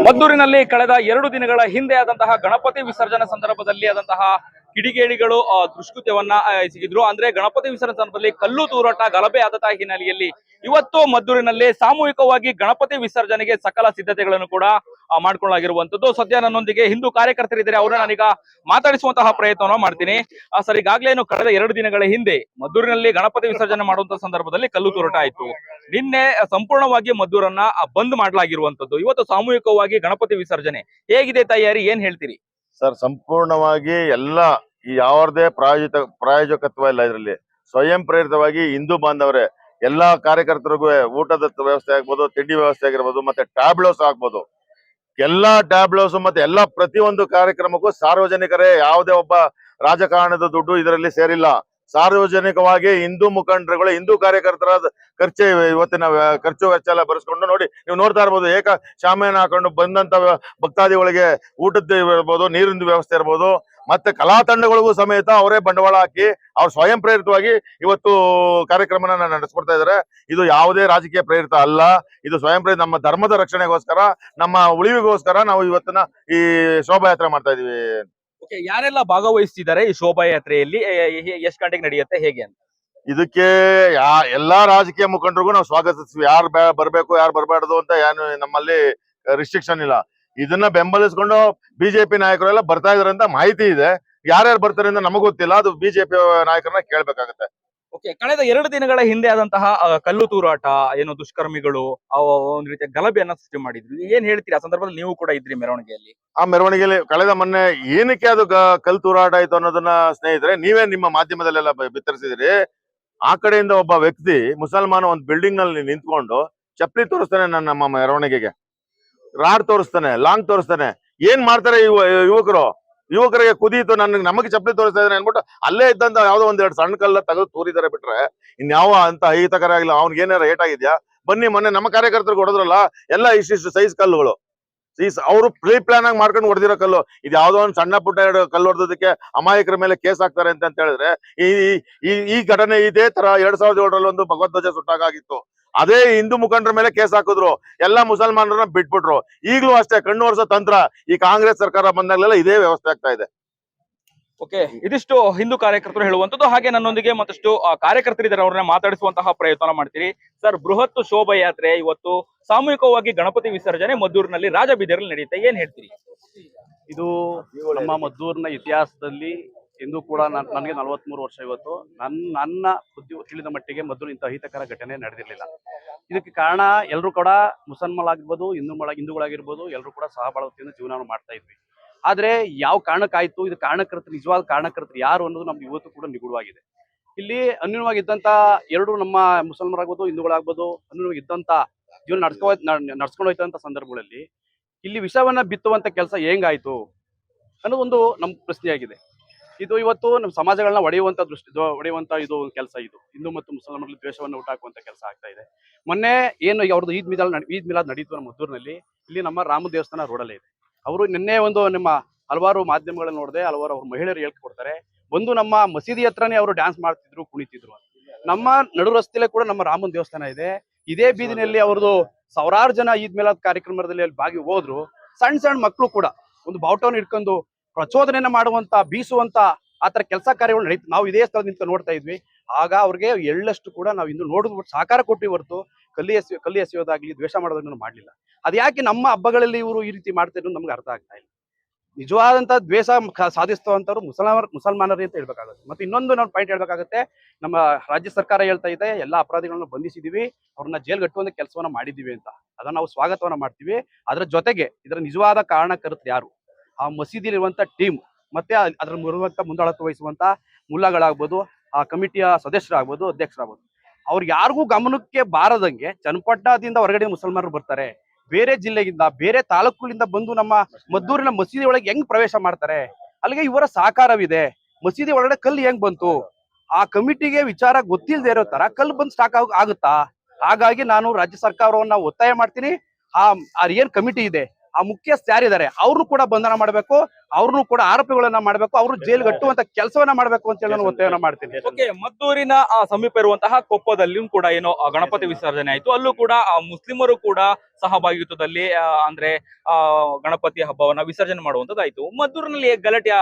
ಮದ್ದೂರಿನಲ್ಲಿ ಕಳೆದ ಎರಡು ದಿನಗಳ ಹಿಂದೆ ಆದಂತಹ ಗಣಪತಿ ವಿಸರ್ಜನೆ ಸಂದರ್ಭದಲ್ಲಿ ಆದಂತಹ ಕಿಡಿಗೇಡಿಗಳು ದುಷ್ಕೃತ್ಯವನ್ನ ಎಸಗಿದ್ರು. ಅಂದ್ರೆ ಗಣಪತಿ ವಿಸರ್ಜನೆ ಸಂದರ್ಭದಲ್ಲಿ ಕಲ್ಲು ತೂರಾಟ, ಗಲಭೆ ಆದಂತಹ ಹಿನ್ನೆಲೆಯಲ್ಲಿ ಇವತ್ತು ಮದ್ದೂರಿನಲ್ಲಿ ಸಾಮೂಹಿಕವಾಗಿ ಗಣಪತಿ ವಿಸರ್ಜನೆಗೆ ಸಕಲ ಸಿದ್ಧತೆಗಳನ್ನು ಕೂಡ ಮಾಡ್ಕೊಳ್ಳಾಗಿರುವಂತದ್ದು ಸದ್ಯ ನನ್ನೊಂದಿಗೆ ಹಿಂದೂ ಕಾರ್ಯಕರ್ತರಿದ್ದಾರೆ. ಅವರನ್ನ ನಾನೀಗ ಮಾತಾಡಿಸುವಂತಹ ಪ್ರಯತ್ನವನ್ನು ಮಾಡ್ತೀನಿ. ಸರ್, ಈಗಾಗಲೇ ಕಳೆದ ಎರಡು ದಿನಗಳ ಹಿಂದೆ ಮದ್ದೂರಿನಲ್ಲಿ ಗಣಪತಿ ವಿಸರ್ಜನೆ ಮಾಡುವಂತ ಸಂದರ್ಭದಲ್ಲಿ ಕಲ್ಲು ತೂರಾಟ ಆಯ್ತು. ನಿನ್ನೆ ಸಂಪೂರ್ಣವಾಗಿ ಮದ್ದೂರನ್ನ ಬಂದ್ ಮಾಡಲಾಗಿರುವಂತದ್ದು ಇವತ್ತು ಸಾಮೂಹಿಕವಾಗಿ ಗಣಪತಿ ವಿಸರ್ಜನೆ. ಹೇಗಿದೆ ತಯಾರಿ? ಏನ್ ಹೇಳ್ತೀರಿ? ಸರ್, ಸಂಪೂರ್ಣವಾಗಿ ಎಲ್ಲ ಈ ಯಾವ್ದೇ ಪ್ರಾಯೋಜಿತ, ಪ್ರಾಯೋಜಕತ್ವ ಇಲ್ಲ ಇದರಲ್ಲಿ. ಸ್ವಯಂ ಪ್ರೇರಿತವಾಗಿ ಹಿಂದೂ ಬಾಂಧವರೇ, ಎಲ್ಲಾ ಕಾರ್ಯಕರ್ತರಿಗೂ ಊಟದ ವ್ಯವಸ್ಥೆ ಆಗ್ಬೋದು, ತಿಂಡಿ ವ್ಯವಸ್ಥೆ ಆಗಿರ್ಬೋದು, ಮತ್ತೆ ಟ್ಯಾಬ್ಲೋಸ್ ಆಗ್ಬೋದು. ಎಲ್ಲಾ ಟ್ಯಾಬ್ಲೋಸ್ ಮತ್ತೆ ಎಲ್ಲಾ ಪ್ರತಿಯೊಂದು ಕಾರ್ಯಕ್ರಮಕ್ಕೂ ಸಾರ್ವಜನಿಕರೇ ಯಾವುದೇ ಒಬ್ಬ ರಾಜಕಾರಣದ ದುಡ್ಡು ಇದರಲ್ಲಿ ಸೇರಿಲ್ಲ. ಸಾರ್ವಜನಿಕವಾಗಿ ಹಿಂದೂ ಮುಖಂಡರುಗಳು, ಹಿಂದೂ ಕಾರ್ಯಕರ್ತರ ಖರ್ಚೆ ಇವತ್ತಿನ ಖರ್ಚು ವೆಚ್ಚ ಎಲ್ಲ ಬರೆಸ್ಕೊಂಡು ನೋಡಿ, ನೀವು ನೋಡ್ತಾ ಇರ್ಬೋದು, ಏಕ ಶಾಮಿಯನ್ನು ಹಾಕೊಂಡು ಬಂದಂತ ಭಕ್ತಾದಿಗಳಿಗೆ ಊಟದ ಇರ್ಬೋದು, ನೀರಿನ ವ್ಯವಸ್ಥೆ ಇರ್ಬೋದು. ಮತ್ತೆ ಕಲಾ ತಂಡಗಳಿಗೂ ಸಮೇತ ಅವರೇ ಬಂಡವಾಳ ಹಾಕಿ ಅವ್ರು ಸ್ವಯಂ ಪ್ರೇರಿತವಾಗಿ ಇವತ್ತು ಕಾರ್ಯಕ್ರಮನ ನಡೆಸ್ಕೊಡ್ತಾ ಇದ್ದಾರೆ. ಇದು ಯಾವುದೇ ರಾಜಕೀಯ ಪ್ರೇರಿತ ಅಲ್ಲ. ಇದು ಸ್ವಯಂ ಪ್ರೇರಿತ ನಮ್ಮ ಧರ್ಮದ ರಕ್ಷಣೆಗೋಸ್ಕರ ನಮ್ಮ ಉಳಿವಿಗೋಸ್ಕರ ನಾವು ಇವತ್ತಿನ ಈ ಶೋಭಾಯಾತ್ರೆ ಮಾಡ್ತಾ ಇದೀವಿ. ಯಾರೆಲ್ಲ ಭಾಗವಹಿಸ್ತಿದ್ದಾರೆ ಈ ಶೋಭಾಯಾತ್ರೆಯಲ್ಲಿ? ಎಷ್ಟು ಗಂಟೆಗೆ ನಡೆಯುತ್ತೆ? ಹೇಗೆ ಅಂತ. ಇದಕ್ಕೆ ಯಾ ಎಲ್ಲಾ ರಾಜಕೀಯ ಮುಖಂಡರಿಗೂ ನಾವು ಸ್ವಾಗತಿಸ್ತೀವಿ. ಯಾರು ಬರ್ಬೇಕು ಯಾರು ಬರಬಾರ್ದು ಅಂತ ಏನು ನಮ್ಮಲ್ಲಿ ರಿಸ್ಟ್ರಿಕ್ಷನ್ ಇಲ್ಲ. ಇದನ್ನ ಬೆಂಬಲಿಸ್ಕೊಂಡು ಬಿಜೆಪಿ ನಾಯಕರೆಲ್ಲ ಬರ್ತಾ ಇದಾರೆ ಅಂತ ಮಾಹಿತಿ ಇದೆ. ಯಾರ್ಯಾರು ಬರ್ತಾರೆ ಅಂತ ನಮಗ್ ಗೊತ್ತಿಲ್ಲ. ಅದು ಬಿಜೆಪಿ ನಾಯಕರನ್ನ ಕೇಳ್ಬೇಕಾಗತ್ತೆ. ಓಕೆ ಕಳೆದ ಎರಡು ದಿನಗಳ ಹಿಂದೆ ಆದಂತಹ ಕಲ್ಲು ತೂರಾಟ ಏನು ದುಷ್ಕರ್ಮಿಗಳು ಒಂದು ರೀತಿಯ ಗಲಭೆಯನ್ನ ಸೃಷ್ಟಿ ಮಾಡಿದ್ರು. ಏನ್ ಹೇಳ್ತೀರಿ? ಆ ಸಂದರ್ಭದಲ್ಲಿ ನೀವು ಕೂಡ ಇದ್ರಿ ಮೆರವಣಿಗೆಯಲ್ಲಿ. ಆ ಮೆರವಣಿಗೆಯಲ್ಲಿ ಕಳೆದ ಮೊನ್ನೆ ಏನಕ್ಕೆ ಅದು ಕಲ್ಲು ಕಲ್ ತೂರಾಟ ಆಯ್ತು ಅನ್ನೋದನ್ನ ಸ್ನೇಹಿತರೆ ನೀವೇ ನಿಮ್ಮ ಮಾಧ್ಯಮದಲ್ಲೆಲ್ಲ ಬಿತ್ತರಿಸಿದ್ರಿ ಬಿತ್ತರಿಸಿದಿರಿ. ಆ ಕಡೆಯಿಂದ ಒಬ್ಬ ವ್ಯಕ್ತಿ ಮುಸಲ್ಮಾನ ಒಂದು ಬಿಲ್ಡಿಂಗ್ನಲ್ಲಿ ನಿಂತ್ಕೊಂಡು ಚಪ್ಪಲಿ ತೋರಿಸ್ತಾನೆ ನನ್ನ ನಮ್ಮ ಮೆರವಣಿಗೆಗೆ. ರಾಡ್ ತೋರಿಸ್ತಾನೆ, ಲಾಂಗ್ ತೋರಿಸ್ತಾನೆ. ಏನ್ ಮಾಡ್ತಾರೆ ಯುವ, ಯುವಕರು? ಯುವಕರಿಗೆ ಕುದೀತು, ನನ್ಗೆ, ನಮಗೆ ಚಪ್ಪಲಿ ತೋರಿಸ್ತಾ ಇದ್ದಾನೆ ಅನ್ಬಿಟ್ಟು ಅಲ್ಲೇ ಇದ್ದಂತ ಯಾವ್ದೋ ಒಂದ್ ಎರಡು ಸಣ್ಣ ಕಲ್ಲ ತೆಗೆದು ತೂರಿದಾರೆ ಬಿಟ್ರೆ ಇನ್ಯಾವ ಅಂತ ಅಹಿತಕರ ಆಗಿಲ್ಲ ಅವ್ನಿಗೆ ಏನಾರ ಏಟ್ ಆಗಿದ್ಯಾ ಬನ್ನಿ ಮೊನ್ನೆ ನಮ್ಮ ಕಾರ್ಯಕರ್ತರಿಗೆ ಹೊಡೆದ್ರಲ್ಲ ಎಲ್ಲ ಇಷ್ಟಿಷ್ಟು ಸೈಜ್ ಕಲ್ಲುಗಳು. ಅವರು ಪ್ರೀ ಪ್ಲಾನ್ ಆಗಿ ಮಾಡ್ಕೊಂಡು ಹೊಡೆದಿರೋ ಕಲ್ಲು ಇದು ಯಾವ್ದೋ ಒಂದು ಸಣ್ಣ ಪುಟ್ಟ ಎರಡು ಕಲ್ಲು ಹೊಡೆದಕ್ಕೆ ಅಮಾಯಕರ ಮೇಲೆ ಕೇಸ್ ಹಾಕ್ತಾರೆ ಅಂತ ಹೇಳಿದ್ರೆ ಈ, ಈ- ಈ ಈ ಘಟನೆ ಇದೇ ತರ ಎರಡ್ ಸಾವಿರದ ಏಳರಲ್ಲಿ ಒಂದು ಭಗವದ್ವಜ ಸುಟ್ಟಾಗಿತ್ತು ಅದೇ ಹಿಂದೂ ಮುಖಂಡರ ಮೇಲೆ ಕೇಸ್ ಹಾಕಿದ್ರು. ಎಲ್ಲಾ ಮುಸಲ್ಮಾನರನ್ನ ಬಿಟ್ಬಿಟ್ರು. ಈಗಲೂ ಅಷ್ಟೇ ಕಣ್ಣು ವರ್ಷ ತಂತ್ರ ಈ ಕಾಂಗ್ರೆಸ್ ಸರ್ಕಾರ ಬಂದಾಗಲೆಲ್ಲ ಇದೇ ವ್ಯವಸ್ಥೆ ಆಗ್ತಾ ಇದೆ. ಓಕೆ, ಇದಿಷ್ಟು ಹಿಂದೂ ಕಾರ್ಯಕರ್ತರು ಹೇಳುವಂತದ್ದು ಹಾಗೆ ನನ್ನೊಂದಿಗೆ ಮತ್ತಷ್ಟು ಕಾರ್ಯಕರ್ತರಿದ್ದಾರೆ, ಅವ್ರನ್ನ ಮಾತಾಡಿಸುವಂತಹ ಪ್ರಯತ್ನ ಮಾಡ್ತೀರಿ. ಸರ್, ಬೃಹತ್ ಶೋಭಾಯಾತ್ರೆ ಇವತ್ತು ಸಾಮೂಹಿಕವಾಗಿ ಗಣಪತಿ ವಿಸರ್ಜನೆ ಮದ್ದೂರಿನಲ್ಲಿ ರಾಜಬೀದಿಯಲ್ಲಿ ನಡೆಯುತ್ತೆ. ಏನ್ ಹೇಳ್ತೀರಿ? ಇದು ನಮ್ಮ ಮದ್ದೂರಿನ ಇತಿಹಾಸದಲ್ಲಿ ಇಂದು ಕೂಡ ನನಗೆ ನಲವತ್ಮೂರು ವರ್ಷ ಇವತ್ತು. ನನ್ನ ನನ್ನ ಬುದ್ಧಿ ತಿಳಿದ ಮಟ್ಟಿಗೆ ಮದ್ದೂರು ಇಂಥ ಅಹಿತಕರ ಘಟನೆ ನಡೆದಿರಲಿಲ್ಲ. ಇದಕ್ಕೆ ಕಾರಣ ಎಲ್ಲರೂ ಕೂಡ ಮುಸಲ್ಮಾನಾಗಿರ್ಬೋದು ಹಿಂದೂ ಹಿಂದೂಗಳಾಗಿರ್ಬೋದು ಎಲ್ಲರೂ ಕೂಡ ಸಹಬಾಳ್ವತಿಯಿಂದ ಜೀವನ ಮಾಡ್ತಾ ಇದ್ವಿ. ಆದ್ರೆ ಯಾವ ಕಾರಣಕ್ಕಾಯ್ತು? ಇದು ಕಾರಣಕರ್ತರು, ನಿಜವಾದ ಕಾರಣಕರ್ತರು ಯಾರು ಅನ್ನೋದು ನಮ್ಗೆ ಇವತ್ತು ಕೂಡ ನಿಗೂಢವಾಗಿದೆ. ಇಲ್ಲಿ ಅನ್ಯೂನವಾಗಿದ್ದಂಥ ಎರಡು ನಮ್ಮ ಮುಸಲ್ಮಾರಾಗ್ಬೋದು, ಹಿಂದೂಗಳಾಗ್ಬೋದು ಅನ್ಯೂನವಾಗಿದ್ದಂಥ ಜೀವನ ನಡ್ಸ್ಕೊ ನಡ್ಸ್ಕೊಂಡು ಹೋಯ್ತಂತ ಸಂದರ್ಭಗಳಲ್ಲಿ ಇಲ್ಲಿ ವಿಷವನ್ನ ಬಿತ್ತುವಂತ ಕೆಲಸ ಹೆಂಗಾಯ್ತು ಅನ್ನೋದು ಒಂದು ನಮ್ಮ ಪ್ರಶ್ನೆಯಾಗಿದೆ. ಇದು ಇವತ್ತು ನಮ್ಮ ಸಮಾಜಗಳನ್ನ ಒಡೆಯುವಂತ ದೃಷ್ಟಿ ಒಡೆಯುವಂಥ ಇದು ಒಂದು ಕೆಲಸ ಇದು. ಹಿಂದೂ ಮತ್ತು ಮುಸಲ್ಮಾನರಲ್ಲಿ ದ್ವೇಷವನ್ನು ಉಂಟಾಕುವಂಥ ಕೆಲಸ ಆಗ್ತಾ ಇದೆ. ಮೊನ್ನೆ ಏನು ಅವ್ರದ್ದು ಈದ್ ಮಿಲಾದ್ ಈದ್ ಮಿಲಾದ್ ನಡೀತು ನಮ್ಮ ಮದ್ದೂರಿನಲ್ಲಿ ಇಲ್ಲಿ ನಮ್ಮ ರಾಮ ದೇವಸ್ಥಾನ ರೋಡಲ್ಲೇ ಇದೆ. ಅವರು ನಿನ್ನೆ ಒಂದು ನಿಮ್ಮ ಹಲವಾರು ಮಾಧ್ಯಮಗಳಲ್ಲಿ ನೋಡಿದೆ ಹಲವಾರು ಅವ್ರ ಮಹಿಳೆಯರು ಹೇಳ್ಕೊಡ್ತಾರೆ. ಒಂದು ನಮ್ಮ ಮಸೀದಿ ಹತ್ರನೇ ಅವರು ಡ್ಯಾನ್ಸ್ ಮಾಡ್ತಿದ್ರು, ಕುಣಿತಿದ್ರು ನಮ್ಮ ನಡು ರಸ್ತೆಯಲ್ಲೇ ಕೂಡ ನಮ್ಮ ರಾಮನ್ ದೇವಸ್ಥಾನ ಇದೆ. ಇದೇ ಬೀದಿನಲ್ಲಿ ಅವ್ರದ್ದು ಸಾವಿರಾರು ಜನ ಈದ್ ಮೇಲಾದ ಕಾರ್ಯಕ್ರಮದಲ್ಲಿ ಅಲ್ಲಿ ಭಾಗಿ ಹೋದ್ರು ಸಣ್ಣ ಸಣ್ಣ ಮಕ್ಕಳು ಕೂಡ ಒಂದು ಬಾವುಟವನ್ನು ಇಟ್ಕೊಂಡು ಪ್ರಚೋದನೆಯನ್ನ ಮಾಡುವಂತ, ಬೀಸುವಂತ ಆತರ ಕೆಲಸ ಕಾರ್ಯಗಳು ನಡೀತು, ನಾವು ಇದೇ ಸ್ಥಳದಿಂದ ನೋಡ್ತಾ ಇದ್ವಿ. ಆಗ ಅವ್ರಿಗೆ ಎಳ್ಳಷ್ಟು ಕೂಡ ನಾವು ಇಂದು ನೋಡಿದ್ಬಿಟ್ಟು ಸಹಕಾರ ಕೊಟ್ಟಿವಿ ಹೊರತು ಕಲ್ಲಿ ಎಸಿ ಕಲ್ಲಿ ಎಸೆಯೋದಾಗ್ಲಿ ದ್ವೇಷ ಮಾಡೋದನ್ನು ಮಾಡಲಿಲ್ಲ. ಅದ್ಯಾಕೆ ನಮ್ಮ ಹಬ್ಬಗಳಲ್ಲಿ ಇವರು ಈ ರೀತಿ ಮಾಡ್ತಿದ್ರು ನಮ್ಗೆ ಅರ್ಥ ಆಗ್ತಾ ಇಲ್ಲ. ನಿಜವಾದಂಥ ದ್ವೇಷ ಸಾಧಿಸುವಂಥವ್ರು ಮುಸಲ್ಮಾನ, ಮುಸಲ್ಮಾನರೇ ಅಂತ ಹೇಳ್ಬೇಕಾಗುತ್ತೆ. ಮತ್ತೆ ಇನ್ನೊಂದು ನಾವು ಪಾಯಿಂಟ್ ಹೇಳ್ಬೇಕಾಗುತ್ತೆ, ನಮ್ಮ ರಾಜ್ಯ ಸರ್ಕಾರ ಹೇಳ್ತಾ ಇದೆ, ಎಲ್ಲ ಅಪರಾಧಿಗಳನ್ನು ಬಂಧಿಸಿದೀವಿ, ಅವ್ರನ್ನ ಜೈಲ್ ಕಟ್ಟುವಂತ ಕೆಲಸವನ್ನ ಮಾಡಿದ್ದೀವಿ ಅಂತ. ಅದನ್ನ ನಾವು ಸ್ವಾಗತವನ್ನ ಮಾಡ್ತೀವಿ. ಅದರ ಜೊತೆಗೆ ಇದರ ನಿಜವಾದ ಕಾರಣ ಕಾರಣಕರ್ತರು ಯಾರು? ಆ ಮಸೀದಿಲಿರುವಂಥ ಟೀಮ್ ಮತ್ತೆ ಅದರ ಮುಂದಾಳತ್ವ ವಹಿಸುವಂತ ಮುಲ್ಲಗಳಾಗ್ಬೋದು ಆ ಕಮಿಟಿಯ ಸದಸ್ಯರಾಗ್ಬೋದು, ಅಧ್ಯಕ್ಷರಾಗ್ಬೋದು. ಅವ್ರು ಯಾರಿಗೂ ಗಮನಕ್ಕೆ ಬಾರದಂಗೆ ಚನ್ನಪಟ್ಟಣದಿಂದ ಹೊರಗಡೆ ಮುಸಲ್ಮಾನರು ಬರ್ತಾರೆ. ಬೇರೆ ಜಿಲ್ಲೆಗಿಂದ ಬೇರೆ ತಾಲೂಕುಗಳಿಂದ ಬಂದು ನಮ್ಮ ಮದ್ದೂರಿನ ಮಸೀದಿ ಒಳಗೆ ಹೆಂಗ್ ಪ್ರವೇಶ ಮಾಡ್ತಾರೆ? ಅಲ್ಲಿಗೆ ಇವರ ಸಹಕಾರವಿದೆ. ಮಸೀದಿ ಒಳಗಡೆ ಕಲ್ಲು ಹೆಂಗ್ ಬಂತು? ಆ ಕಮಿಟಿಗೆ ವಿಚಾರ ಗೊತ್ತಿಲ್ಲದೆ ಇರೋ ತರ ಕಲ್ಲು ಬಂದು ಸ್ಟಾಕ್ ಆಗುತ್ತಾ? ಹಾಗಾಗಿ ನಾನು ರಾಜ್ಯ ಸರ್ಕಾರವನ್ನ ಒತ್ತಾಯ ಮಾಡ್ತೀನಿ. ಆ ಏನ್ ಕಮಿಟಿ ಇದೆ ಆ ಮುಖ್ಯಸ್ಥ ಯಾರಿದ್ದಾರೆ? ಅವ್ರನ್ನು ಕೂಡ ಬಂಧನ ಮಾಡಬೇಕು ಅವ್ರನ್ನು ಕೂಡ ಆರೋಪಿಗಳನ್ನ ಮಾಡಬೇಕು ಅವ್ರು ಜೈಲ್ ಕಟ್ಟುವಂತ ಕೆಲಸವನ್ನ ಮಾಡಬೇಕು ಅಂತ ಹೇಳಿ ನಾನು ಒತ್ತಾಯನ ಮಾಡ್ತೀನಿ. ಓಕೆ ಮದ್ದೂರಿನ ಆ, ಸಮೀಪ ಇರುವಂತಹ ಕೊಪ್ಪದಲ್ಲಿಯೂ ಕೂಡ ಏನೋ ಗಣಪತಿ ವಿಸರ್ಜನೆ ಆಯ್ತು. ಅಲ್ಲೂ ಕೂಡ ಆ, ಮುಸ್ಲಿಮರು ಕೂಡ ಸಹಭಾಗಿತ್ವದಲ್ಲಿ ಆ, ಅಂದ್ರೆ ಆ ಗಣಪತಿ ಹಬ್ಬವನ್ನ ವಿಸರ್ಜನೆ ಮಾಡುವಂತದ್ದಾಯ್ತು. ಮದ್ದೂರಿನಲ್ಲಿ ಗಲಾಟೆ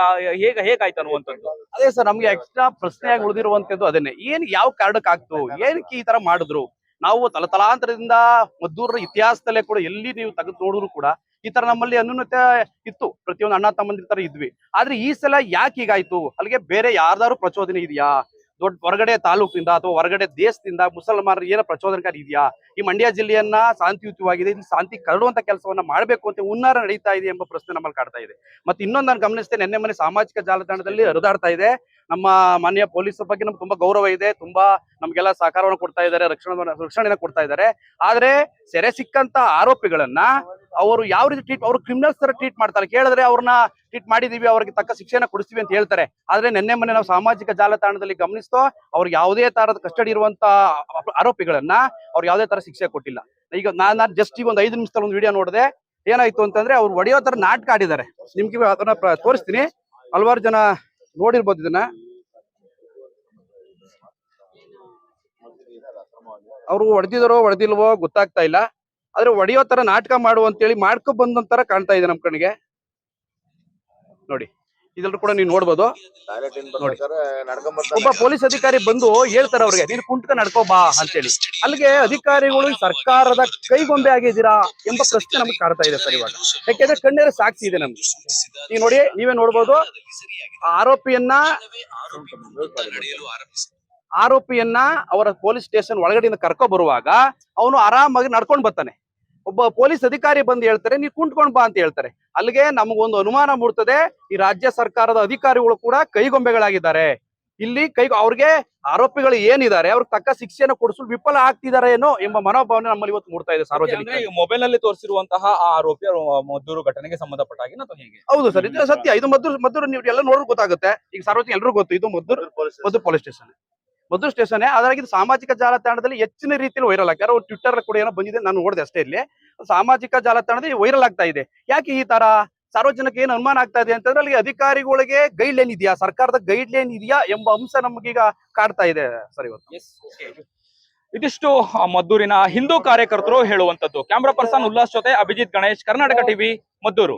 ಹೇಗ ಹೇಗಾಯ್ತು ಅನ್ನುವಂಥದ್ದು? ಅದೇ ಸರ್ ನಮ್ಗೆ ಎಕ್ಸ್ಟ್ರಾ ಪ್ರಶ್ನೆಯಾಗಿ ಉಳಿದಿರುವಂತದ್ದು ಅದನ್ನೇ. ಏನ್ ಯಾವ ಕಾರಣಕ್ಕೆ ಆಗ್ತು? ಏನಕ್ಕೆ ಈ ತರ ಮಾಡಿದ್ರು? ನಾವು ತಲತಲಾಂತರದಿಂದ ಮದ್ದೂರ ಇತಿಹಾಸದಲ್ಲೇ ಕೂಡ ಎಲ್ಲಿ ನೀವು ತೆಗೆದು ನೋಡಿದ್ರು ಕೂಡ ಈ ತರ ನಮ್ಮಲ್ಲಿ ಅನ್ಯೂನತೆ ಇತ್ತು. ಪ್ರತಿಯೊಂದು ಅಣ್ಣ ತಮ್ಮಂದಿರ ತರ ಇದ್ವಿ. ಆದ್ರೆ ಈ ಸಲ ಯಾಕೆ ಹೀಗಾಯ್ತು ಅಲ್ಲಿಗೆ ಬೇರೆ ಯಾರ್ದಾರು ಪ್ರಚೋದನೆ ಇದೆಯಾ? ದೊಡ್ಡ ಹೊರಗಡೆ ತಾಲೂಕಿಂದ ಅಥವಾ ಹೊರಗಡೆ ದೇಶದಿಂದ ಮುಸಲ್ಮಾನರು ಏನೋ ಪ್ರಚೋದನಕಾರಿ ಇದೆಯಾ? ಈ ಮಂಡ್ಯ ಜಿಲ್ಲೆಯನ್ನ ಶಾಂತಿಯುತವಾಗಿದೆ ಇಲ್ಲಿ ಶಾಂತಿ ಕರಡುವಂತ ಕೆಲಸವನ್ನ ಮಾಡಬೇಕು ಅಂತ ಹುನ್ನಾರ ನಡೀತಾ ಇದೆ ಎಂಬ ಪ್ರಶ್ನೆ ನಮ್ಮಲ್ಲಿ ಕಾಡ್ತಾ ಇದೆ. ಮತ್ತೆ ಇನ್ನೊಂದು ನಾನು ಗಮನಿಸಿದೆ ನಿನ್ನೆ ಮನೆ ಸಾಮಾಜಿಕ ಜಾಲತಾಣದಲ್ಲಿ ಹರಿದಾಡ್ತಾ ಇದೆ. ನಮ್ಮ ಮಾನ್ಯ ಪೊಲೀಸರ ಬಗ್ಗೆ ನಮ್ಗೆ ತುಂಬಾ ಗೌರವ ಇದೆ, ತುಂಬಾ ನಮ್ಗೆಲ್ಲ ಸಹಕಾರವನ್ನು ಕೊಡ್ತಾ ಇದ್ದಾರೆ ರಕ್ಷಣೆ ರಕ್ಷಣೆಯನ್ನು ಕೊಡ್ತಾ ಇದ್ದಾರೆ. ಆದ್ರೆ ಸೆರೆ ಸಿಕ್ಕಂತ ಆರೋಪಿಗಳನ್ನ ಅವರು ಯಾವ ರೀತಿ ಟ್ರೀಟ್ ಅವರು ಕ್ರಿಮಿನಲ್ಸ್ ತರ ಟ್ರೀಟ್ ಮಾಡ್ತಾರೆ. ಕೇಳಿದ್ರೆ ಅವ್ರನ್ನ ಟ್ರೀಟ್ ಮಾಡಿದೀವಿ, ಅವ್ರಿಗೆ ತಕ್ಕ ಶಿಕ್ಷೆನ ಕೊಡಿಸ್ತೀವಿ ಅಂತ ಹೇಳ್ತಾರೆ. ಆದ್ರೆ ನಿನ್ನೆ ಮೊನ್ನೆ ನಾವು ಸಾಮಾಜಿಕ ಜಾಲತಾಣದಲ್ಲಿ ಗಮನಿಸ್ತೋ ಅವ್ರಿಗೆ ಯಾವುದೇ ತರದ ಕಸ್ಟಡಿ ಇರುವಂತ ಆರೋಪಿಗಳನ್ನ ಅವ್ರು ಯಾವುದೇ ತರ ಶಿಕ್ಷೆ ಕೊಟ್ಟಿಲ್ಲ. ಈಗ ನಾನು ಜಸ್ಟ್ ಈಗ ಒಂದು ಐದು ನಿಮಿಷದಲ್ಲಿ ಒಂದು ವಿಡಿಯೋ ನೋಡಿದೆ. ಏನಾಯ್ತು ಅಂತಂದ್ರೆ ಅವ್ರು ಒಡೆಯೋ ತರ ನಾಟಕ ಆಡಿದ್ದಾರೆ. ನಿಮ್ಗೆ ಅದನ್ನ ತೋರಿಸ್ತೀನಿ. ಹಲವಾರು ಜನ ನೋಡಿರ್ಬೋದು ಇದನ್ನ. ಅವರು ಹೊಡೆದಿದಾರೋ ಹೊಡೆದಿಲ್ವೋ ಗೊತ್ತಾಗ್ತಾ ಇಲ್ಲ. ಆದ್ರೆ ಒಡೆಯೋ ತರ ನಾಟಕ ಮಾಡು ಅಂತೇಳಿ ಮಾಡ್ಕೊ ಬಂದಂತರ ಕಾಣ್ತಾ ಇದೆ ನಮ್ ಕಣ್ಣಿಗೆ. ನೋಡಿ ಇದೆಲ್ಲರೂ ಕೂಡ ನೀವು ನೋಡ್ಬೋದು. ಒಬ್ಬ ಪೊಲೀಸ್ ಅಧಿಕಾರಿ ಬಂದು ಹೇಳ್ತಾರೆ ಅವ್ರಿಗೆ ನೀನು ಕುಂಟ್ಕ ನಡ್ಕೋ ಬಾ ಅಂತೇಳಿ. ಅಲ್ಲಿಗೆ ಅಧಿಕಾರಿಗಳು ಸರ್ಕಾರದ ಕೈಗೊಂಬೆ ಆಗಿದ್ದೀರಾ ಎಂಬ ಪ್ರಶ್ನೆ ನಮ್ಗೆ ಕಾಡ್ತಾ ಇದೆ ಸರ್ ಇವಾಗ. ಯಾಕೆಂದ್ರೆ ಕಣ್ಣೇರ ಸಾಕ್ಷಿ ಇದೆ ನಮ್ಗೆ. ಈಗ ನೋಡಿ ನೀವೇ ನೋಡ್ಬೋದು ಆರೋಪಿಯನ್ನ ಆರೋಪಿಯನ್ನ ಅವರ ಪೊಲೀಸ್ ಸ್ಟೇಷನ್ ಒಳಗಡೆಯಿಂದ ಕರ್ಕೊ ಬರುವಾಗ ಅವನು ಆರಾಮಾಗಿ ನಡ್ಕೊಂಡ್ ಬರ್ತಾನೆ. ಒಬ್ಬ ಪೊಲೀಸ್ ಅಧಿಕಾರಿ ಬಂದು ಹೇಳ್ತಾರೆ ನೀವು ಕುಂಟ್ಕೊಂಡ್ ಬಾ ಅಂತ ಹೇಳ್ತಾರೆ. ಅಲ್ಲಿಗೆ ನಮಗೊಂದು ಅನುಮಾನ ಮೂಡ್ತದೆ. ಈ ರಾಜ್ಯ ಸರ್ಕಾರದ ಅಧಿಕಾರಿಗಳು ಕೂಡ ಕೈಗೊಂಬೆಗಳಾಗಿದ್ದಾರೆ. ಇಲ್ಲಿ ಕೈ ಅವ್ರಿಗೆ ಆರೋಪಿಗಳು ಏನಿದ್ದಾರೆ ಅವ್ರಿಗೆ ತಕ್ಕ ಶಿಕ್ಷೆಯನ್ನು ಕೊಡಿಸಲು ವಿಫಲ ಆಗ್ತಿದ್ದಾರೆ ಏನೋ ಎಂಬ ಮನೋಭಾವನೆ ನಮ್ಮಲ್ಲಿ ಇವತ್ತು ಮೂಡ್ತಾ ಇದೆ ಸಾರ್ವಜನಿಕ ಮೊಬೈಲ್ನಲ್ಲಿ ತೋರಿಸಿರುವಂತಹ ಆ ಆರೋಪಿ ಮದ್ದೂರು ಘಟನೆಗೆ ಸಂಬಂಧಪಟ್ಟ ಹೇಗೆ ಹೌದು ಸರ್ ಇದು ಸತ್ಯ. ಇದು ಮದ್ದೂರು ಮದ್ದೂರು ನೀವು ಎಲ್ಲ ನೋಡ್ರು ಗೊತ್ತಾಗುತ್ತೆ. ಈಗ ಸಾರ್ವಜನಿಕ ಎಲ್ರಿಗೂ ಗೊತ್ತು ಇದು Maddur Maddur police station. Maddur station ಅದಾಗಿ ಇದು ಸಾಮಾಜಿಕ ಜಾಲತಾಣದಲ್ಲಿ ಹೆಚ್ಚಿನ ರೀತಿಯಲ್ಲಿ ವೈರಲ್ ಆಗ್ತಾರೆ ಅವ್ರು ಟ್ವಿಟ್ಟರ್ ಕೂಡ ಏನೋ ಬಂದಿದೆ ನಾನು ನೋಡಿದೆ ಅಷ್ಟೇ ಇಲ್ಲಿ. ಸಾಮಾಜಿಕ ಜಾಲತಾಣದಲ್ಲಿ ವೈರಲ್ ಆಗ್ತಾ ಇದೆ. ಯಾಕೆ ಈ ತರ? ಸಾರ್ವಜನಿಕ ಏನು ಅನುಮಾನ ಆಗ್ತಾ ಇದೆ ಅಂತಂದ್ರೆ ಅಲ್ಲಿ ಅಧಿಕಾರಿಗಳಿಗೆ ಗೈಡ್ ಲೈನ್ ಇದೆಯಾ? ಸರ್ಕಾರದ ಗೈಡ್ ಲೈನ್ ಇದೆಯಾ ಎಂಬ ಅಂಶ ನಮಗೀಗ ಕಾಡ್ತಾ ಇದೆ ಸರ್ ಇವತ್ತು. ಇದಿಷ್ಟು ಮದ್ದೂರಿನ ಹಿಂದೂ ಕಾರ್ಯಕರ್ತರು ಹೇಳುವಂತದ್ದು ಕ್ಯಾಮ್ರಾ ಪರ್ಸನ್ ಉಲ್ಲಾಸ್ ಜೊತೆ ಅಭಿಜಿತ್ ಗಣೇಶ್ ಕರ್ನಾಟಕ ಟಿವಿ ಮದ್ದೂರು.